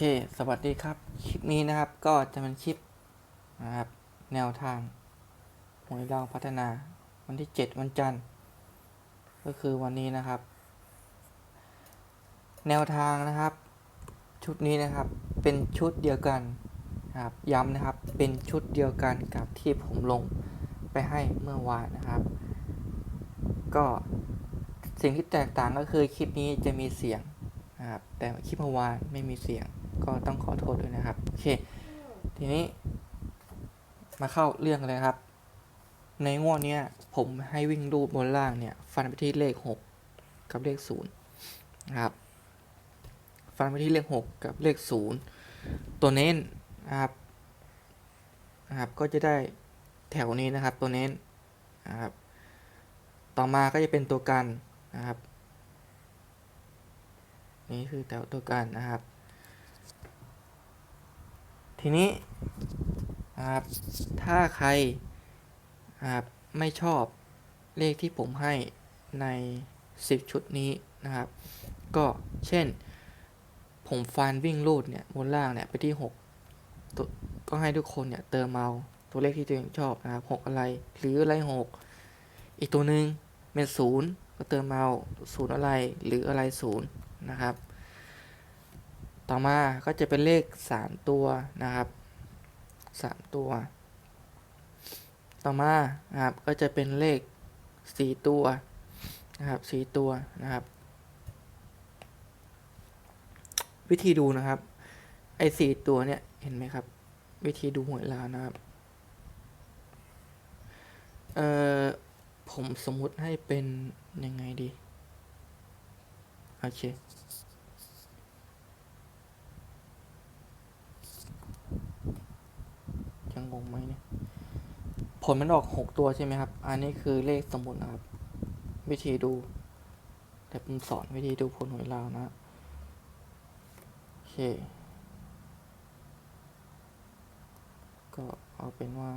เค สวัสดีครับ คลิปนี้นะครับ ก็จะเป็นคลิปนะครับ แนวทางหวยเราพัฒนา วันที่ 7 วันจันทร์ ก็คือวันนี้นะครับ แนวทางนะครับ ชุดนี้นะครับ เป็นชุดเดียวกันนะครับ ย้ำนะครับ เป็นชุดเดียวกันกับที่ผมลงไปให้เมื่อวานนะครับ ก็สิ่งที่แตกต่างก็คือคลิปนี้จะมีเสียงนะครับแต่คลิปเมื่อวานไม่มีเสียง ก็ต้องขอโทษด้วยนะครับ โอเค ทีนี้ มาเข้าเรื่องเลยครับ ในงวดเนี้ยผมให้วิ่งรูปบนล่างเนี่ย ฟันไปที่เลข 6 กับเลข0นะครับ ฟันไปที่เลข 6 กับเลข 0 ตัวเน้นนะครับนะครับ ก็จะได้แถวนี้นะครับ ตัวเน้นนะครับ ต่อมาก็จะเป็นตัวกันนะครับ นี่คือแถวตัวกันนะครับ ทีนี้นะครับถ้าใครนะครับไม่ชอบเลขที่ผมให้ใน 10 ชุดนี้นะครับ ก็เช่น ผมฟันวิ่งรูดเนี่ยบนล่างเนี่ยไปที่ 6 ก็ให้ทุกคนเนี่ยเติมเอาตัวเลขที่ตัวเองชอบนะครับ 6 อะไรหรืออะไร 6 อีกตัวหนึ่งเป็น0ก็เติมเอา0อะไรหรืออะไร0นะครับ ต่อมาก็จะเป็นเลข 3 ตัวนะครับ 3 ตัว ต่อมานะครับก็จะเป็นเลข 4 ตัวนะครับ4ตัวนะครับ วิธีดูนะครับ ไอ้สี่ตัวเนี่ยเห็นไหมครับ วิธีดูหวยลาวนะครับเอ่อผมสมมุติให้เป็นยังไงดี โอเค ยังงงไหมเนี่ย ผลมันออกหกตัวใช่ไหมครับ อันนี้คือเลขสมมุตินะครับ วิธีดูแต่ผมสอนวิธีดูผลหวยลาวนะ โอเค ก็เอาเป็นว่า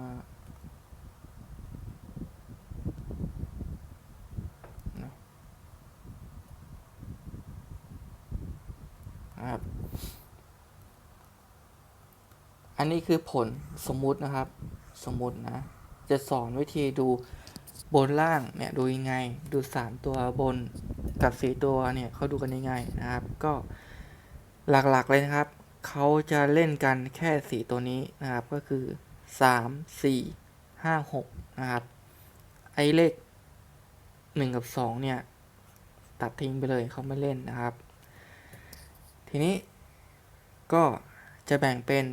นะนะครับ อันนี้คือผลสมมุตินะครับ สมมุตินะ จะสอนวิธีดูบนล่างเนี่ยดูยังไง ดูสามตัวบนกับสี่ตัวเนี่ยเขาดูกันยังไงนะครับ ก็หลักๆเลยนะครับเขาจะเล่นกันแค่สี่ตัวนี้นะครับก็คือสามสี่ห้าหกนะครับ ไอเลขหนึ่งกับสองเนี่ย ตัดทิ้งไปเลยเขาไม่เล่นนะครับ ทีนี้ก็จะแบ่งเป็น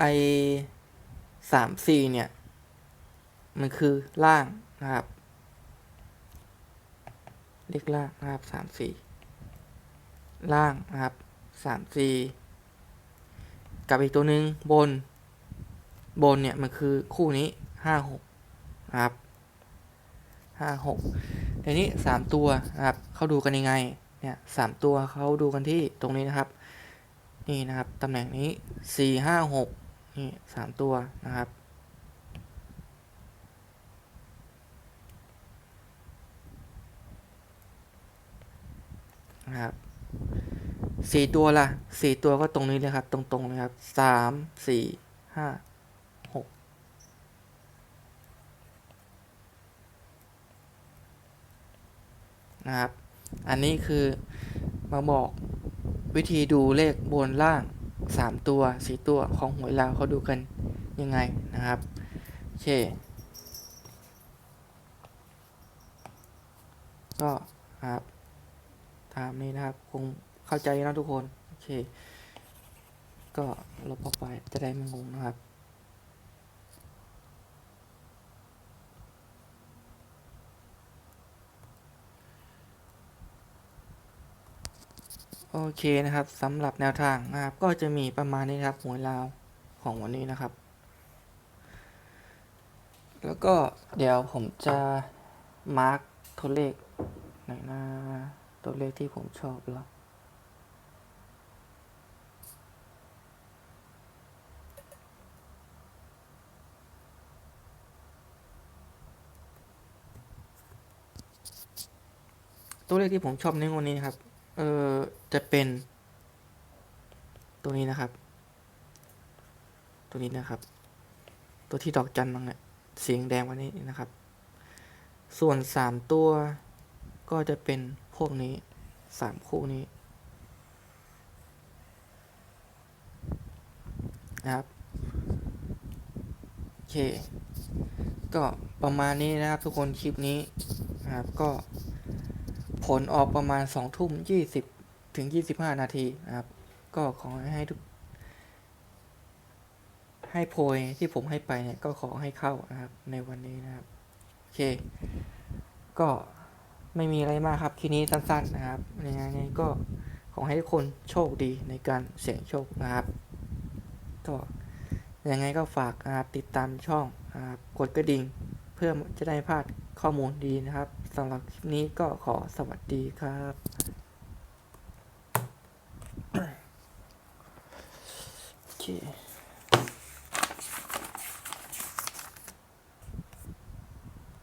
ไอสามสี่เนี่ย มันคือล่างนะครับเลขล่างนะครับสามสี่ล่างนะครับสามสี่กับอีกตัวหนึ่งบน บนเนี่ยมันคือคู่นี้ห้าหกนะครับห้าหกทีนี้สามตัวนะครับเขาดูกันยังไงเนี่ยสามตัวเขาดูกันที่ตรงนี้นะครับ นี่นะครับตำแหน่งนี้สี่ห้าหก นี่สามตัวนะครับ นะครับสี่ตัวละสี่ตัวก็ตรงนี้เลยครับ ตรงๆเลยครับสามสี่ห้าหกนะครับ อันนี้คือมาบอกวิธีดูเลขบนล่าง สามตัวสี่ตัวของหวยลาวเขาดูกันยังไงนะครับ โอเค ก็ครับตามนี้นะครับ คงเข้าใจนะทุกคน โอเค ก็ลบออกไปจะได้ไม่งงนะครับ โอเคนะครับสำหรับแนวทางนะครับก็จะมีประมาณนี้ครับหัวยลาวของวันนี้นะครับ แล้วก็เดี๋ยวผมจะมาร์กตัวเลขไหนนะตัวเลขที่ผมชอบแล้วตัวเลขที่ผมชอบในวันนี้ครับ เออจะเป็นตัวนี้นะครับ ตัวนี้นะครับ ตัวที่ดอกจันมังเนี่ยสีแดงวันนี้นะครับ ส่วนสามตัวก็จะเป็นพวกนี้สามคู่นี้นะครับโอเค ก็ประมาณนี้นะครับทุกคนคลิปนี้นะครับก็ ผลออกประมาณสองทุ่มยี่สิบถึงยี่สิบห้านาทีนะครับ ก็ขอให้ทุก ให้โพยที่ผมให้ไปเนี่ยก็ขอให้เข้านะครับในวันนี้นะครับ โอเค ก็ไม่มีอะไรมากครับคลิปนี้สั้นๆนะครับยังไงก็ขอให้ทุกคนโชคดีในการเสี่ยงโชคนะครับก็ยังไงก็ฝากนะครับติดตามช่องนะครับกดกระดิ่ง เพื่อจะได้พลาดข้อมูลดีนะครับ สำหรับคลิปนี้ก็ขอสวัสดีครับ